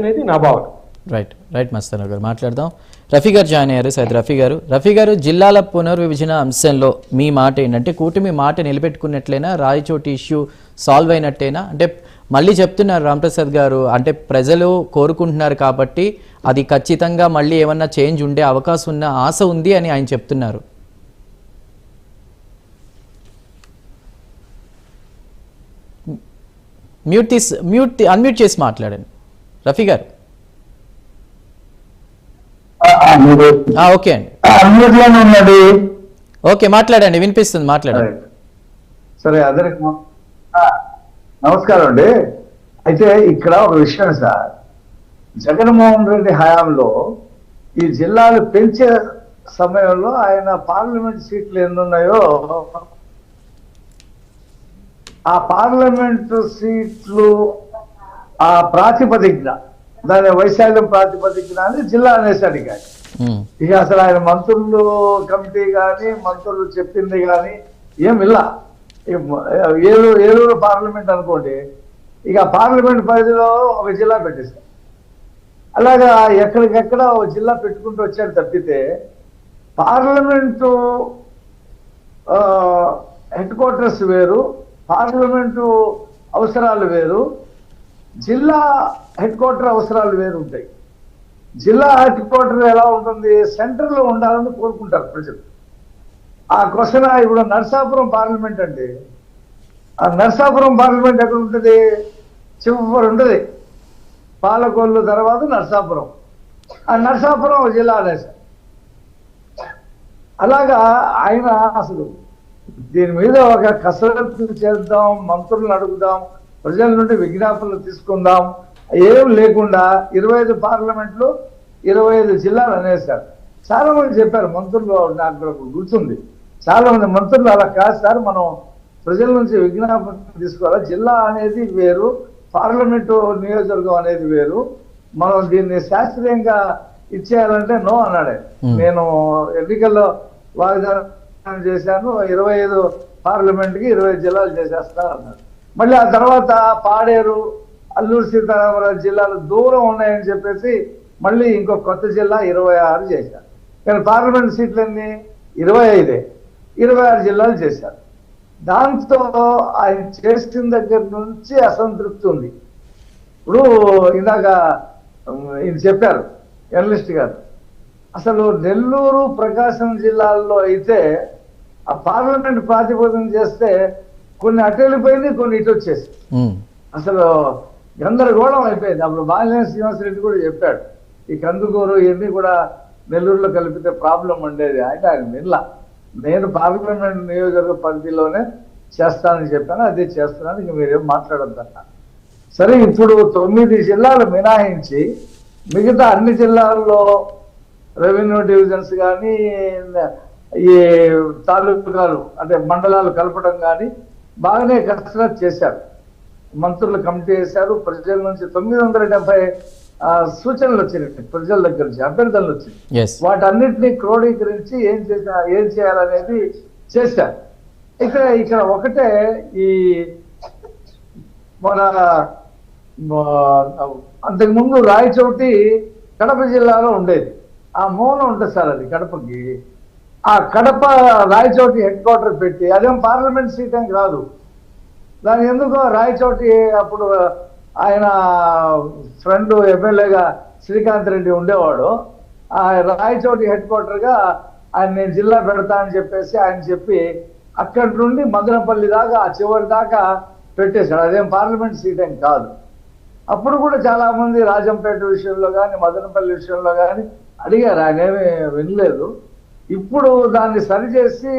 అనేది నా భావన. రైట్ రైట్ మస్తాన్ గారు మాట్లాడదాం. రఫీ గారు జాయిన్ అయ్యారు సైద్ రఫీ గారు. రఫీ గారు జిల్లాల పునర్విభజన అంశంలో మీ మాట ఏంటంటే కూటమి మాట నిలబెట్టుకున్నట్లయినా రాయచోటి ఇష్యూ సాల్వ్ అయినట్టేనా? అంటే మళ్ళీ చెప్తున్నారు రాంప్రసాద్ గారు అంటే ప్రజలు కోరుకుంటున్నారు కాబట్టి అది ఖచ్చితంగా మళ్ళీ ఏమన్నా చేంజ్ ఉండే అవకాశం ఉన్న ఆశ ఉంది అని ఆయన చెప్తున్నారు. మ్యూట్ తీసి మ్యూట్ అన్మ్యూట్ చేసి మాట్లాడండి. రఫీ గారు. ఓకే అండి. ఓకే మాట్లాడండి వినిపిస్తుంది మాట్లాడండి. సరే. అందరికి ఆ, నమస్కారం అండి. అయితే ఇక్కడ ఒక విషయం సార్. జగన్మోహన్ రెడ్డి హయాంలో ఈ జిల్లాలు పెంచే సమయంలో ఆయన పార్లమెంట్ సీట్లు ఎన్ని ఉన్నాయో ఆ పార్లమెంట్ సీట్లు ఆ ప్రాతిపదికన దాని వైశాల్యం ప్రాతిపదికన అని జిల్లా అనేసాడు ఇక ఇక అసలు ఆయన మంత్రులు కమిటీ కానీ మంత్రులు చెప్పింది కానీ ఏం ఇలా ఏలూరు ఏలూరు పార్లమెంట్ అనుకోండి ఇక పార్లమెంట్ పరిధిలో ఒక జిల్లా పెట్టేశారు. అలాగా ఎక్కడికెక్కడ ఒక జిల్లా పెట్టుకుంటూ వచ్చాడు తప్పితే పార్లమెంటు హెడ్ క్వార్టర్స్ వేరు పార్లమెంటు అవసరాలు వేరు జిల్లా హెడ్ క్వార్టర్ అవసరాలు వేరు ఉంటాయి జిల్లా హెడ్ క్వార్టర్ ఎలా ఉంటుంది? సెంటర్లో ఉండాలని కోరుకుంటారు ప్రజలు. ఆ క్వశ్చన్ ఇప్పుడు నర్సాపురం పార్లమెంట్ అంటే ఆ నర్సాపురం పార్లమెంట్ ఎక్కడ ఉంటుంది? చివరి ఉంటుంది. పాలకొల్లు తర్వాత నర్సాపురం. ఆ నర్సాపురం జిల్లా దేశం అలాగా ఆయన అసలు దీని మీద ఒక కసరత్తు చేద్దాం మంత్రులను అడుగుదాం ప్రజల నుండి విజ్ఞాపనలు తీసుకుందాం. ఏం లేకుండా ఇరవై ఐదు పార్లమెంట్లు ఇరవై ఐదు జిల్లాలు అనేసారు చాలా మంది చెప్పారు మంత్రులు నాకు గుర్తుంది. చాలా మంది మంత్రులు అలా కాదు సార్ మనం ప్రజల నుంచి విజ్ఞాపన తీసుకోవాలి. జిల్లా అనేది వేరు పార్లమెంటు నియోజకవర్గం అనేది వేరు. మనం దీన్ని శాస్త్రీయంగా ఇచ్చేయాలంటే నో అన్నాడే. నేను ఎన్నికల్లో వాగ్దానం చేశాను ఇరవై ఐదు పార్లమెంట్కి ఇరవై జిల్లాలు చేసేస్తా అన్నాడు. మళ్ళీ ఆ తర్వాత పాడేరు అల్లూరు సీతారామరాజు జిల్లాలు దూరం ఉన్నాయని చెప్పేసి మళ్ళీ ఇంకో కొత్త జిల్లా ఇరవై ఆరు చేశారు. కానీ పార్లమెంట్ సీట్లన్నీ ఇరవై ఐదే ఇరవై ఆరు జిల్లాలు చేశారు. దాంతో ఆయన చేసిన దగ్గర నుంచి అసంతృప్తి ఉంది. ఇప్పుడు ఇందాక ఇది చెప్పారు జర్నలిస్ట్ గారు అసలు నెల్లూరు ప్రకాశం జిల్లాల్లో అయితే ఆ పార్లమెంట్ ప్రాతిపదికన చేస్తే కొన్ని అటు వెళ్ళిపోయింది కొన్ని ఇటు వచ్చేసి అసలు గందరగోళం అయిపోయింది. అప్పుడు బాలినేని శ్రీనివాసరెడ్డి కూడా చెప్పాడు ఈ కందుకూరు ఇవన్నీ కూడా నెల్లూరులో కలిపితే ప్రాబ్లం ఉండేది. అయితే ఆయన వినలా నేను పార్లమెంట్ నియోజకవర్గ పరిధిలోనే చేస్తానని చెప్పాను అదే చేస్తున్నాను ఇంక మీరేం మాట్లాడొద్దన్న సరే ఇప్పుడు తొమ్మిది జిల్లాలు మినహాయించి మిగతా అన్ని జిల్లాల్లో రెవెన్యూ డివిజన్స్ కానీ ఈ తాలూకాలు అంటే మండలాలు కలపడం కానీ బాగానే కసరత్ చేశారు. మంత్రులు కమిటీ చేశారు ప్రజల నుంచి తొమ్మిది వందల డెబ్బై ఆ, సూచనలు వచ్చినాయి ప్రజల దగ్గర నుంచి అభ్యర్థనలు వచ్చినాయి వాటన్నిటిని క్రోడీకరించి ఏం చేసా ఏం చేయాలనేది చేశారు. ఇక్కడ ఇక్కడ ఒకటే ఈ మన అంతకుముందు రాయచోటి కడప జిల్లాలో ఉండేది. ఆ మౌనం ఉంటుంది సార్ అది కడపకి. ఆ కడప రాయచోటి హెడ్ క్వార్టర్ పెట్టి అదేం పార్లమెంట్ సీట్ ఏం కాదు. దాని ఎందుకో రాయచోటి అప్పుడు ఆయన ఫ్రెండ్ ఎమ్మెల్యేగా శ్రీకాంత్ రెడ్డి ఉండేవాడు. ఆ రాయచోటి హెడ్ క్వార్టర్గా ఆయన నేను జిల్లా పెడతా అని చెప్పేసి ఆయన చెప్పి అక్కడి నుండి మదనపల్లి దాకా ఆ చివరి దాకా పెట్టేశాడు. అదేం పార్లమెంట్ సీట్ ఏం కాదు. అప్పుడు కూడా చాలా మంది రాజంపేట విషయంలో కానీ మదనపల్లి విషయంలో కానీ అడిగారు. ఆయన ఏమీ వినలేదు. ఇప్పుడు దాన్ని సరిచేసి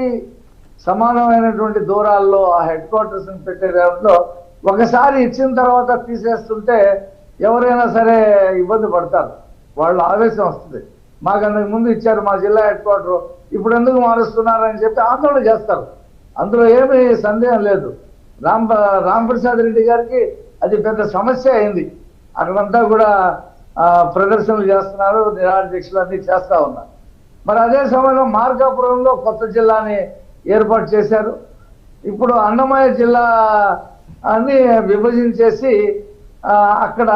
సమానమైనటువంటి దూరాల్లో ఆ హెడ్ క్వార్టర్స్ పెట్టే దాంట్లో ఒకసారి ఇచ్చిన తర్వాత తీసేస్తుంటే ఎవరైనా సరే ఇబ్బంది పడతారు. వాళ్ళు ఆవేశం వస్తుంది. మాకు అంతకు ముందు ఇచ్చారు మా జిల్లా హెడ్ క్వార్టర్. ఇప్పుడు ఎందుకు మారుస్తున్నారు అని చెప్పి ఆందోళన చేస్తారు. అందులో ఏమీ సందేహం లేదు. రామ్ రాంప్రసాద్ రెడ్డి గారికి అది పెద్ద సమస్య అయింది. అక్కడంతా కూడా ప్రదర్శనలు చేస్తున్నారు. నిరాహార దీక్షలు అన్నీ చేస్తూ ఉన్నారు. మరి అదే సమయంలో మార్కాపురంలో కొత్త జిల్లాని ఏర్పాటు చేశారు. ఇప్పుడు అన్నమయ్య జిల్లా అని విభజించేసి అక్కడ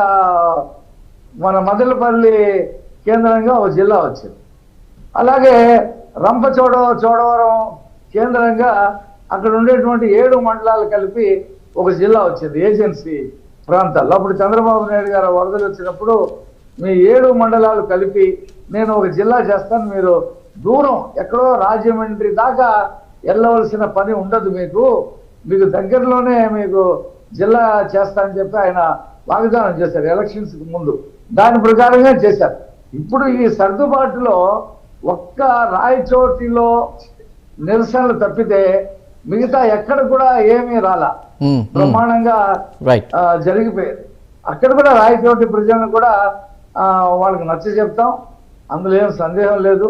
మన మదలపల్లి కేంద్రంగా ఒక జిల్లా వచ్చింది. అలాగే రంపచోడ చోడవరం కేంద్రంగా అక్కడ ఉండేటువంటి ఏడు మండలాలు కలిపి ఒక జిల్లా వచ్చింది ఏజెన్సీ ప్రాంతాల్లో. అప్పుడు చంద్రబాబు నాయుడు గారు వరదలు వచ్చినప్పుడు మీ ఏడు మండలాలు కలిపి నేను ఒక జిల్లా చేస్తాను మీరు దూరం ఎక్కడో రాజమండ్రి దాకా వెళ్ళవలసిన పని ఉండదు మీకు. మీకు దగ్గరలోనే మీకు జిల్లా చేస్తానని చెప్పి ఆయన వాగ్దానం చేశారు ఎలక్షన్స్కి ముందు. దాని ప్రకారంగా చేశారు. ఇప్పుడు ఈ సర్దుబాటులో ఒక్క రాయచోటిలో నిరసనలు తప్పితే మిగతా ఎక్కడ కూడా ఏమీ రాలా. ఉమ్, ఉమ్, బ్రహ్మాండంగా జరిగిపోయేది. అక్కడ కూడా రాయచోటి ప్రజలను కూడా వాళ్ళకి నచ్చ చెప్తాం. అందులో ఏం సందేహం లేదు.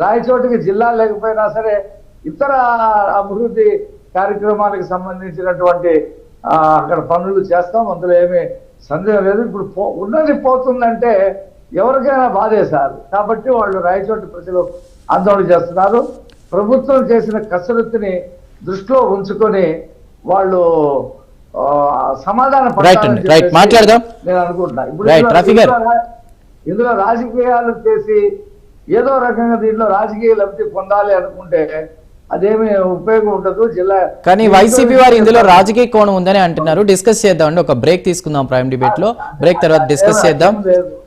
రాయచోటికి జిల్లా లేకపోయినా సరే ఇతర అభివృద్ధి కార్యక్రమాలకు సంబంధించినటువంటి అక్కడ పనులు చేస్తాం. అందులో ఏమీ సందేహం లేదు. ఇప్పుడు పో ఉన్నది పోతుందంటే ఎవరికైనా బాధే సార్. కాబట్టి వాళ్ళు రాయచోటి ప్రజలు ఆందోళన చేస్తున్నారు. ప్రభుత్వం చేసిన కసరత్తుని దృష్టిలో ఉంచుకొని వాళ్ళు సమాధానం మాట్లాడదాం. నేను అనుకుంటున్నా. ఇప్పుడు ఇందులో- రాజకీయాలు చేసి ఏదో రకంగా దీంట్లో రాజకీయ లబ్ధి పొందాలి అనుకుంటే అదేమి ఉపయోగం ఉండదు. జిల్లా కానీ వైసీపీ వారు ఇందులో రాజకీయ కోణం ఉందని అంటున్నారు. డిస్కస్ చేద్దాం అండి. ఒక బ్రేక్ తీసుకుందాం ప్రైమ్ డిబేట్లో. బ్రేక్ తర్వాత డిస్కస్ చేద్దాం.